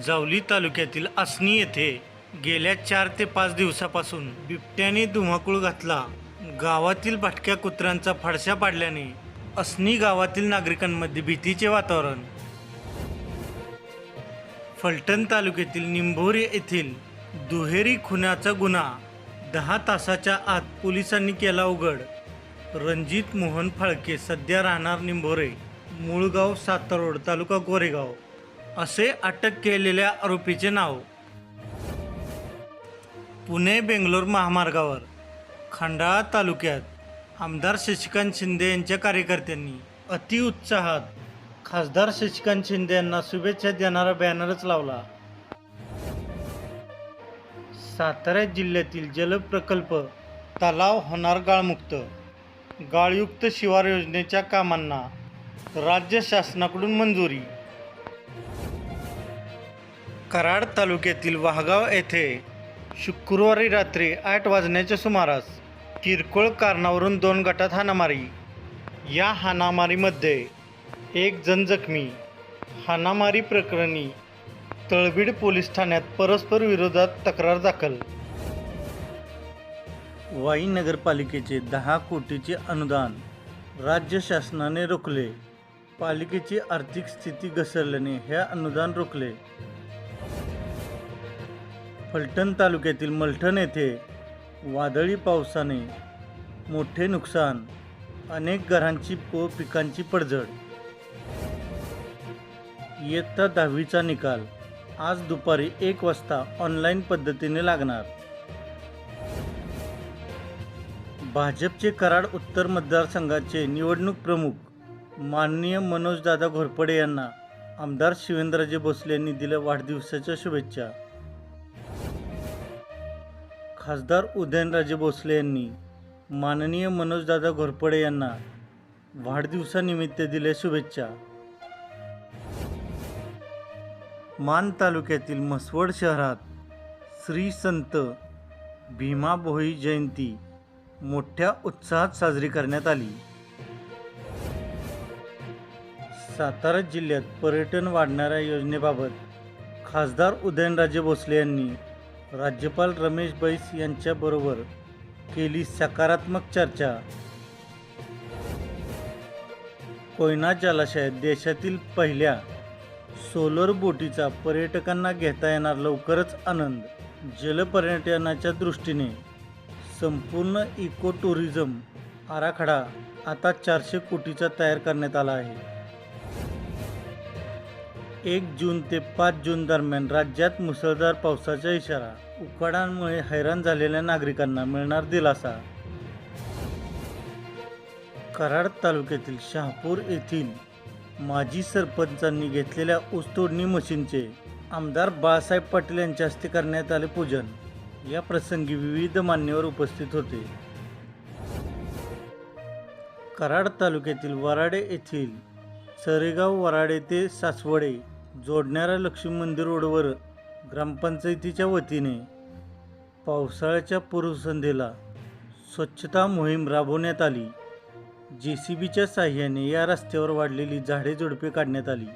जावली तालुक्यातील आसनी येथे गेल्या चार ते पाच दिवसापासून बिबट्याने धुमाकूळ घातला. गावातील भटक्या कुत्र्यांचा फडशा पाडल्याने असनी गावातील नागरिकांमध्ये भीतीचे वातावरण. फलटण तालुक्यातील निंभोरी येथील दुहेरी खुनाचा गुन्हा दहा तासाच्या आत पोलिसांनी केला उघड. रणजित मोहन फाळके सध्या राहणार निंभोरे मूळगाव सातारोड तालुका गोरेगाव असे अटक केलेल्या आरोपीचे नाव. पुणे बेंगलोर महामार्गावर खंडाळा तालुक्यात आमदार शशिकांत शिंदे यांच्या कार्यकर्त्यांनी अतिउत्साहात खासदार शशिकांत शिंदे यांना शुभेच्छा देणारा बॅनरच लावला. सातारा जिल्ह्यातील जलप्रकल्प तलाव होणार गाळमुक्त. गाळयुक्त शिवार योजनेच्या कामांना राज्य शासनाकडून मंजुरी. कराड तालुक्यातील वाहगाव येथे शुक्रवारी रात्री आठ वाजण्याच्या सुमारास किरकोळ कारणावरून दोन गटात हाणामारी. या हाणामारीमध्ये एक जण जखमी. हाणामारी प्रकरणी तळबीड पोलीस ठाण्यात परस्पर विरोधात तक्रार दाखल. वाई नगरपालिकेचे दहा कोटीचे अनुदान राज्य शासनाने रोखले. पालिकेची आर्थिक स्थिती घसरल्याने हे अनुदान रोखले. फलटण तालुक्यातील मलठण येथे वादळी पावसाने मोठे नुकसान अनेक घरांची व पिकांची पडझड. इयत्ता दहावीचा निकाल आज दुपारी एक वाजता ऑनलाईन पद्धतीने लागणार. भाजपचे कराड उत्तर मतदारसंघाचे निवडणूक प्रमुख माननीय मनोजदादा घोरपडे यांना आमदार शिवेंद्रजी भोसले यांनी दिल्या वाढदिवसाच्या शुभेच्छा. खासदार उदयनराजे भोसले यांनी माननीय मनोजदादा घोरपडे यांना वाढदिवसानिमित्त दिल्या शुभेच्छा. मान तालुक्यातील म्हसवड शहरात श्री संत भीमा भोई जयंती मोठ्या उत्साहात साजरी करण्यात आली. सातारा जिल्ह्यात पर्यटन वाढणाऱ्या योजनेबाबत खासदार उदयनराजे भोसले यांनी राज्यपाल रमेश बैस यांच्याबरोबर केली सकारात्मक चर्चा. कोयना जलाशयात देशातील पहिल्या सोलर बोटीचा पर्यटकांना घेता येणार लवकरच आनंद. जलपर्यटनाच्या दृष्टीने संपूर्ण इको टुरिझम आराखडा आता चारशे कोटीचा तयार करण्यात आला आहे. एक जून ते पाच जून दरम्यान राज्यात मुसळधार पावसाचा इशारा. उकाडांमुळे हैराण झालेल्या नागरिकांना मिळणार दिलासा. कराड तालुक्यातील शहापूर येथील माजी सरपंचांनी घेतलेल्या ऊसतोडणी मशीनचे आमदार बाळासाहेब पाटील यांच्या हस्ते करण्यात आले पूजन. या प्रसंगी विविध मान्यवर उपस्थित होते. कराड तालुक्यातील वराडे येथील सरेगाव वराडे ते सासवडे जोडणाऱ्या लक्ष्मी मंदिर रोडवर ग्रामपंचायतीच्या वतीने पावसाळ्याच्या पूर्वसंध्येला स्वच्छता मोहीम राबवण्यात आली. जे सी बीच्या साह्याने या रस्त्यावर वाढलेली झाडे झुडपे काढण्यात आली.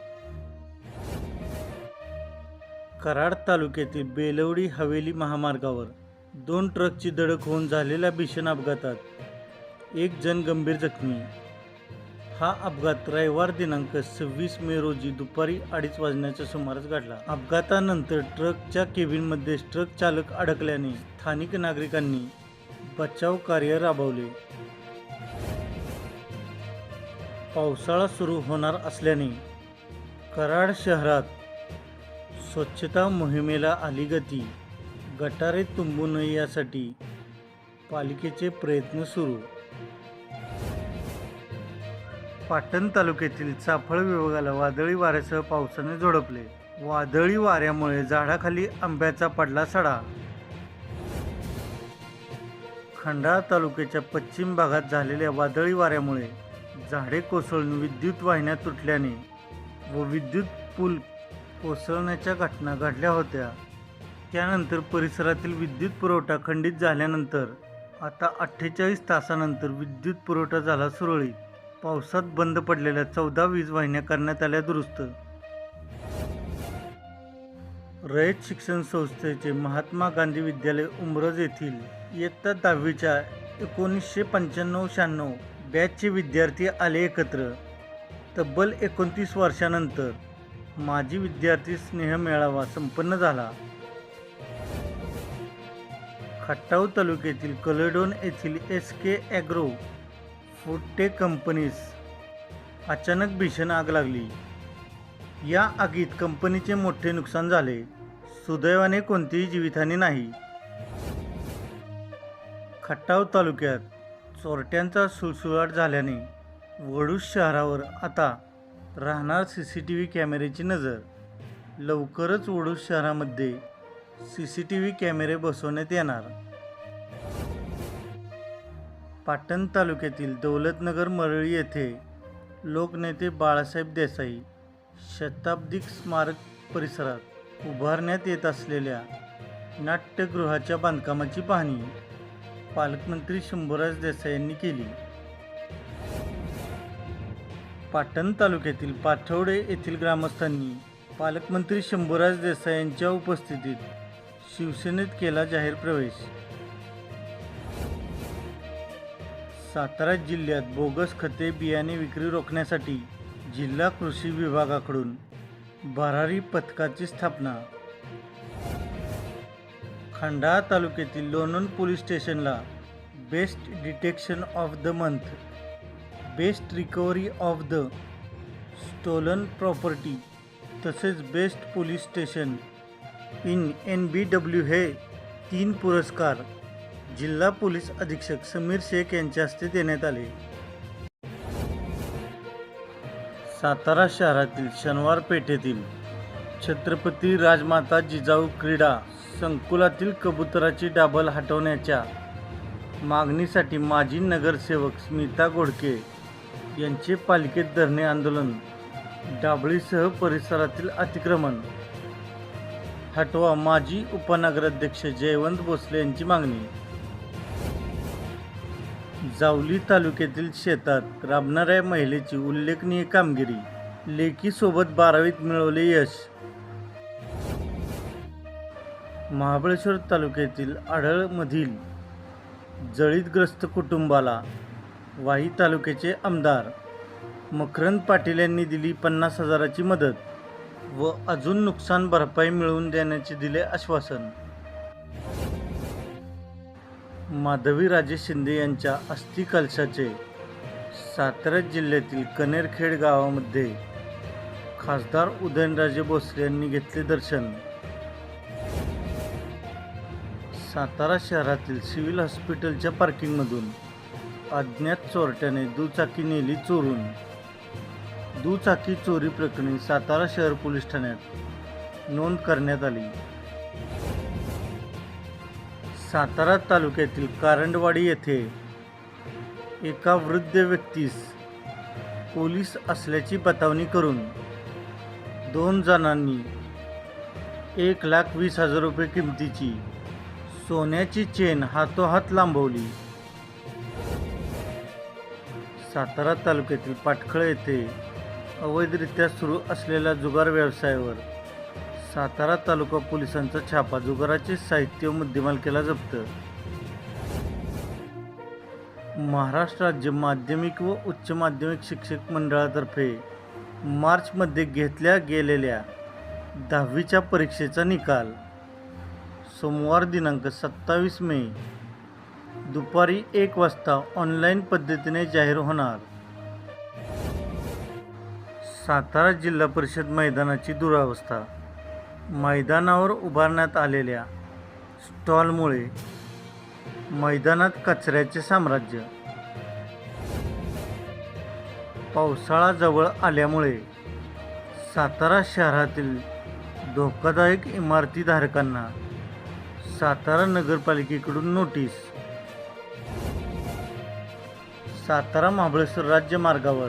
कराड तालुक्यातील बेलवडी हवेली महामार्गावर दोन ट्रकची धडक होऊन झालेल्या भीषण अपघातात एक जण गंभीर जखमी हा अपघात रविवार दिनांक सव्वीस मे रोजी दुपारी अडीच वाजण्याच्या सुमारास घडला. अपघातानंतर ट्रकच्या केबिनमध्ये ट्रक चालक अडकल्याने स्थानिक नागरिकांनी बचाव कार्य राबवले. पावसाळा सुरू होणार असल्याने कराड शहरात स्वच्छता मोहिमेला आली गती. गटारे तुंबू नये यासाठी पालिकेचे प्रयत्न सुरू. पाटण तालुक्यातील चाफळ विभागाला वादळी वाऱ्यासह पावसाने झोडपले. वादळी वाऱ्यामुळे झाडाखाली आंब्याचा पडला सडा. खंडाळा तालुक्याच्या पश्चिम भागात झालेल्या वादळी वाऱ्यामुळे झाडे कोसळून विद्युत वाहिन्या तुटल्याने व विद्युत पूल कोसळण्याच्या घटना घडल्या होत्या. त्यानंतर परिसरातील विद्युत पुरवठा खंडित झाल्यानंतर आता अठ्ठेचाळीस तासानंतर विद्युत पुरवठा झाला सुरळीत. पावसात बंद पडलेल्या चौदा वीज वाहिन्या करण्यात आल्या दुरुस्त. रयत शिक्षण संस्थेचे महात्मा गांधी विद्यालय उमरज येथील इयत्ता दहावीच्या एकोणीसशे पंच्याण्णव शहाण्णव बॅचचे विद्यार्थी आले एकत्र. तब्बल एकोणतीस वर्षानंतर माजी विद्यार्थी स्नेह मेळावा संपन्न झाला. खट्टाव तालुक्यातील कलेडोन येथील एस के ॲग्रो फुट्टे कंपनीस अचानक भीषण आग लागली. या आगीत कंपनीचे मोठे नुकसान झाले. सुदैवाने कोणतीही जीवितहानी नाही. खटाव तालुक्यात चोरट्यांचा सुळसुळाट झाल्याने वडूज शहरावर आता राहणार सी सी टी व्ही कॅमेऱ्याची नजर. लवकरच वडूज शहरामध्ये सी सी टी व्ही कॅमेरे बसवण्यात येणार. पाटण तालुक्यातील दौलतनगर मरळी येथे लोकनेते बाळासाहेब देसाई शताब्दिक स्मारक परिसरात उभारण्यात येत असलेल्या नाट्यगृहाच्या बांधकामाची पाहणी पालकमंत्री शंभूराज देसाई यांनी केली. पाटण तालुक्यातील पाठवडे येथील ग्रामस्थांनी पालकमंत्री शंभूराज देसाई यांच्या उपस्थितीत शिवसेनेत केला जाहीर प्रवेश. सातारा जिल्ह्यात बोगस खते बियाणे विक्री रोखण्यासाठी जिल्हा कृषी विभागाकडून भरारी पथकाची स्थापना. खंडाळा तालुक्यातील लोणंद पोलीस स्टेशनला best detection of the month best recovery of the stolen property तसेच best police station in N B W हे तीन पुरस्कार जिल्हा पोलीस अधीक्षक समीर शेख यांच्या हस्ते देण्यात आले. सातारा शहरातील शनिवार पेठेतील छत्रपती राजमाता जिजाऊ क्रीडा संकुलातील कबुतराची डाबल हटवण्याच्या मागणीसाठी माजी नगरसेवक स्मिता गोडके यांचे पालिकेत धरणे आंदोलन डाबळीसह परिसरातील अतिक्रमण. हटवा माजी उपनगराध्यक्ष जयवंत भोसले यांची मागणी. जावली तालुक्यातील शेतात राबणाऱ्या महिलेची उल्लेखनीय कामगिरी लेकीसोबत बारावीत मिळवले यश. महाबळेश्वर तालुक्यातील आढळमधील जळीतग्रस्त कुटुंबाला वाई तालुक्याचे आमदार मकरंद पाटील यांनी दिली पन्नास हजाराची मदत व अजून नुकसान भरपाई मिळवून देण्याचे दिले आश्वासन. माधवी राजे शिंदे यांच्या अस्थिकलशाचे सातारा जिल्ह्यातील कनेरखेड गावामध्ये खासदार उदयनराजे भोसले यांनी घेतले दर्शन. सातारा शहरातील सिव्हिल हॉस्पिटलच्या पार्किंगमधून अज्ञात चोरट्याने दुचाकी नेली चोरून. दुचाकी चोरी प्रकरणी सातारा शहर पोलीस ठाण्यात नोंद करण्यात आली. सातारा तालुक्यातील कारंडवाडी येथे एका वृद्ध व्यक्तीस पोलीस असल्याची बतावणी करून दोन जणांनी एक लाख वीस हजार रुपये किमतीची सोन्याची चेन हातोहात लांबवली. सातारा तालुक्यातील पाटखळ येथे अवैधरित्या सुरू असलेल्या जुगार व्यवसायावर सातारा तालुका पोलिसांचा छापा जुगाराचे साहित्य मुद्देमाल केला जप्त. महाराष्ट्र राज्य माध्यमिक व उच्च माध्यमिक शिक्षक मंडळातर्फे मार्चमध्ये घेतल्या गेलेल्या दहावीच्या परीक्षेचा निकाल. सोमवार दिनांक सत्तावीस मे दुपारी एक वाजता ऑनलाईन पद्धतीने जाहीर होणार. सातारा जिल्हा परिषद मैदानाची दुरावस्था मैदानावर उभारण्यात आलेल्या स्टॉलमुळे मैदानात कचऱ्याचे साम्राज्य. पावसाळा जवळ आल्यामुळे सातारा शहरातील धोकादायक इमारतीधारकांना सातारा नगरपालिकेकडून नोटीस. सातारा महाबळेश्वर राज्य मार्गावर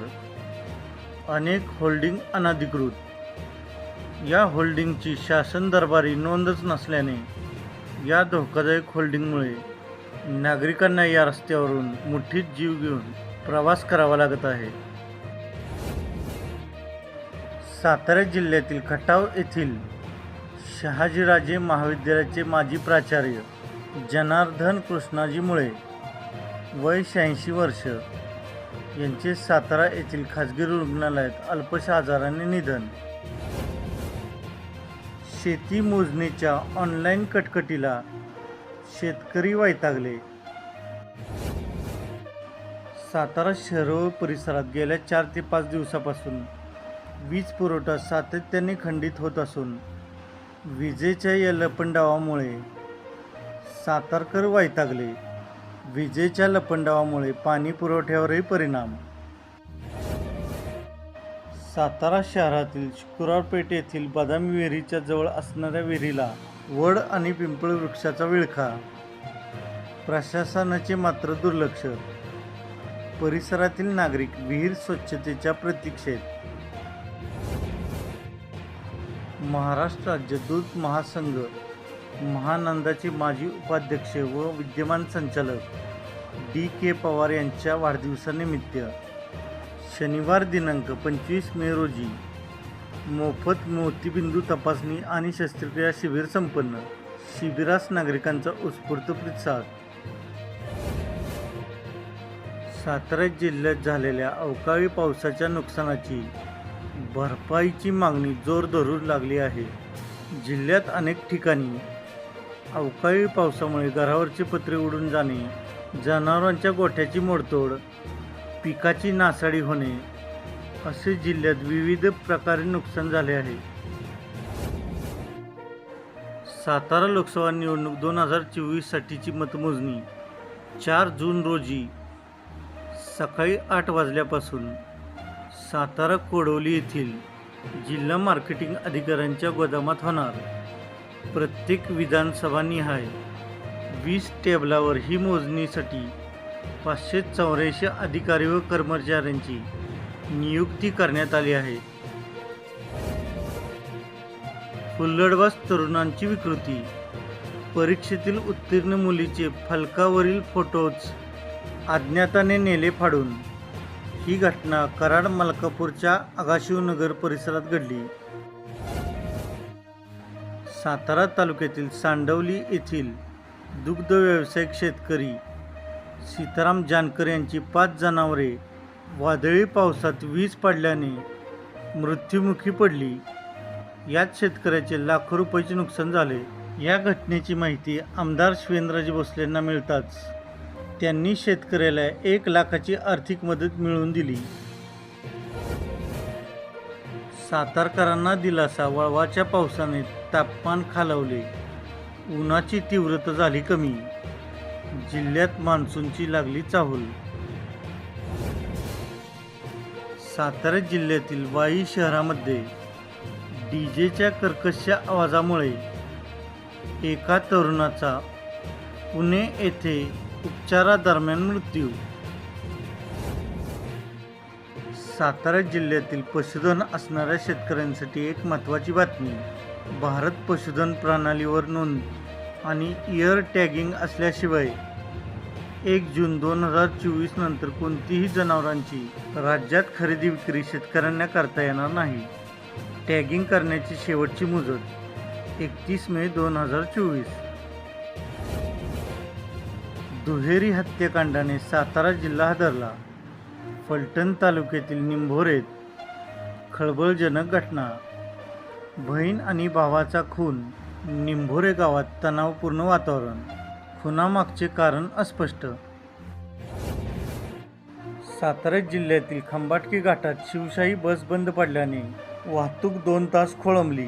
अनेक होल्डिंग अनधिकृत या होल्डिंगची शासन दरबारी नोंदच नसल्याने या धोकादायक होल्डिंगमुळे नागरिकांना या रस्त्यावरून मुठीत जीव घेऊन प्रवास करावा लागत आहे. सातारा जिल्ह्यातील खटाव येथील शहाजीराजे महाविद्यालयाचे माजी प्राचार्य जनार्दन कृष्णाजी मुळे वय शहाऐंशी वर्ष यांचे सातारा येथील खाजगी रुग्णालयात अल्पशा आजाराने निधन शेती मोजणीच्या ऑनलाईन कटकटीला शेतकरी वैतागले. सातारा शहर व परिसरात गेल्या चार ते पाच दिवसापासून वीज पुरवठा सातत्याने खंडित होत असून विजेच्या या लपंडावामुळे सातारकर वैतागले. विजेच्या लपंडावामुळे पाणी पुरवठ्यावरही परिणाम सातारा शहरातील शुक्रवारपेठ येथील बदामी विहिरीच्या जवळ असणाऱ्या विहिरीला वड आणि पिंपळ वृक्षाचा विळखा. प्रशासनाचे मात्र दुर्लक्ष. परिसरातील नागरिक विहीर स्वच्छतेच्या प्रतीक्षेत. महाराष्ट्र राज्य दूध महासंघ महानंदाचे माजी उपाध्यक्ष व विद्यमान संचालक डी के पवार यांच्या वाढदिवसानिमित्त शनिवार दिनांक पंचवीस मे रोजी. मोफत मोतीबिंदू तपासणी आणि शस्त्रक्रिया शिबिर संपन्न. शिबिरास नागरिकांचा उत्स्फूर्त प्रतिसाद. सातारा जिल्ह्यात झालेल्या अवकाळी पावसाच्या नुकसानाची भरपाईची मागणी जोर धरू लागली आहे. जिल्ह्यात अनेक ठिकाणी अवकाळी पावसामुळे घरावरचे पत्रे उडून जाणे जनावरांच्या गोठ्याची मोडतोड पिकाची नासाडी होणे असे जिल्ह्यात विविध प्रकारे नुकसान झाले आहे. सातारा लोकसभा निवडणूक दोन हजार चोवीससाठीची मतमोजणी चार जून रोजी सकाळी आठ वाजल्यापासून सातारा कोडवली येथील जिल्हा मार्केटिंग अधिकाऱ्यांच्या गोदामात होणार. प्रत्येक विधानसभानिहाय वीस टेबलावर ही मोजणीसाठी पाचशे चौऱ्याऐंशी अधिकारी व कर्मचाऱ्यांची नियुक्ती करण्यात आली आहे. हुल्लडबाज तरुणांची विकृती. परीक्षेतील उत्तीर्ण मुलीचे फलकावरील फोटोज अज्ञाताने नेले फाडून. ही घटना कराड मलकापूरच्या आगाशिवनगर परिसरात घडली. सातारा तालुक्यातील सांडवली येथील दुग्ध व्यावसायिक शेतकरी सीताराम जानकर यांची पाच जनावरे वादळी पावसात वीज पडल्याने मृत्युमुखी पडली. यात शेतकऱ्याचे लाखो रुपयाचे नुकसान झाले. या घटनेची माहिती आमदार शिवेंद्रजी भोसलेंना मिळताच. त्यांनी शेतकऱ्याला एक लाखाची आर्थिक मदत मिळवून दिली. सातारकरांना दिलासा वळवाच्या पावसाने तापमान खालावले. उन्हाची तीव्रता झाली कमी. जिल्ह्यात मान्सूनची लागली चाहूल. सातारा जिल्ह्यातील वाई शहरामध्ये डीजेच्या कर्कश आवाजामुळे एका तरुणाचा पुणे येथे उपचारादरम्यान मृत्यू. सातारा जिल्ह्यातील पशुधन असणाऱ्या शेतकऱ्यांसाठी एक महत्त्वाची बातमी भारत पशुधन प्रणालीवर नोंद आणि इयर टॅगिंग असल्याशिवाय एक जून दोन हजार चोवीस नंतर कोणतीही जनावरांची राज्यात खरेदी विक्री शेतकऱ्यांना करता येणार नाही. टॅगिंग करण्याची शेवटची मुदत एकतीस मे दोन हजार चोवीस. दुहेरी हत्याकांडाने सातारा जिल्हा हादरला. फलटण तालुक्यातील निंभोरेत खळबळजनक घटना. बहीण आणि भावाचा खून निंभोरे गावात तणावपूर्ण वातावरण. खुनामागचे कारण अस्पष्ट. सातारा जिल्ह्यातील खंबाटकी घाटात शिवशाही बस बंद पडल्याने वाहतूक दोन तास खोळंबली.